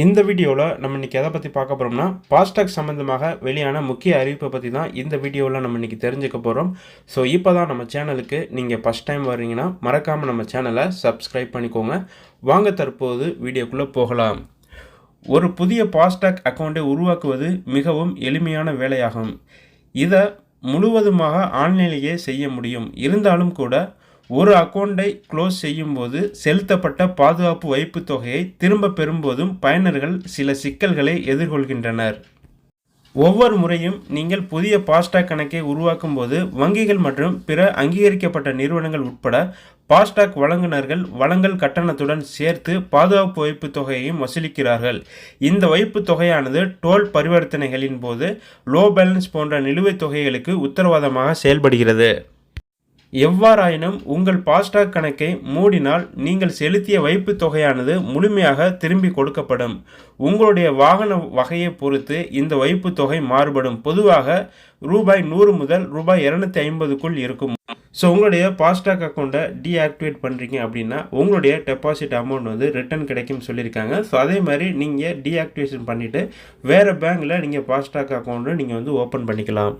இந்த வீடியோவில் நம்ம இன்றைக்கி எதை பற்றி பார்க்க போகிறோம்னா ஃபாஸ்டாக் சம்மந்தமாக வெளியான முக்கிய அறிவிப்பை பற்றி தான் இந்த வீடியோவில் நம்ம இன்றைக்கி தெரிஞ்சுக்க போகிறோம் ஸோ இப்போ தான் நம்ம சேனலுக்கு நீங்கள் ஃபஸ்ட் டைம் வர்றீங்கன்னா மறக்காமல் நம்ம சேனலை சப்ஸ்கிரைப் பண்ணிக்கோங்க. வாங்க தற்போது வீடியோக்குள்ளே போகலாம். ஒரு புதிய ஃபாஸ்டாக் அக்கௌண்ட்டை உருவாக்குவது மிகவும் எளிமையான வேலையாகும். இதை முழுவதுமாக ஆன்லைனிலேயே செய்ய முடியும். இருந்தாலும் கூட ஒரு அக்கௌண்ட்டை க்ளோஸ் செய்யும்போது செலுத்தப்பட்ட பாதுகாப்பு வைப்பு தொகையை திரும்ப பெறும்போதும் பயனர்கள் சில சிக்கல்களை எதிர்கொள்கின்றனர். ஒவ்வொரு முறையும் நீங்கள் புதிய ஃபாஸ்டாக் கணக்கை உருவாக்கும் போது வங்கிகள் மற்றும் பிற அங்கீகரிக்கப்பட்ட நிறுவனங்கள் உட்பட ஃபாஸ்டாக் வழங்குநர்கள் வழங்கல் கட்டணத்துடன் சேர்த்து பாதுகாப்பு வைப்புத் தொகையையும் வசூலிக்கிறார்கள். இந்த வைப்பு தொகையானது டோல் பரிவர்த்தனைகளின் போது லோ பேலன்ஸ் போன்ற நிலுவைத் தொகைகளுக்கு உத்தரவாதமாக செயல்படுகிறது. எவ்வாறாயினும் உங்கள் ஃபாஸ்டாக் கணக்கை மூடினால் நீங்கள் செலுத்திய வைப்பு தொகையானது முழுமையாக திரும்பி கொடுக்கப்படும். உங்களுடைய வாகன வகையை பொறுத்து இந்த வைப்பு தொகை மாறுபடும். பொதுவாக ரூபாய் நூறு முதல் ரூபாய் இரநூத்தி ஐம்பதுக்குள் இருக்கும். ஸோ உங்களுடைய ஃபாஸ்டாக் அக்கௌண்ட்டை டீஆக்டிவேட் பண்ணுறீங்க அப்படின்னா உங்களுடைய டெபாசிட் அமௌண்ட் வந்து ரிட்டர்ன் கிடைக்கும்னு சொல்லியிருக்காங்க. ஸோ அதே மாதிரி நீங்கள் டீஆக்டிவேஷன் பண்ணிவிட்டு வேறு பேங்க்கில் நீங்கள் ஃபாஸ்டாக் அக்கௌண்ட்டு நீங்கள் வந்து ஓப்பன் பண்ணிக்கலாம்.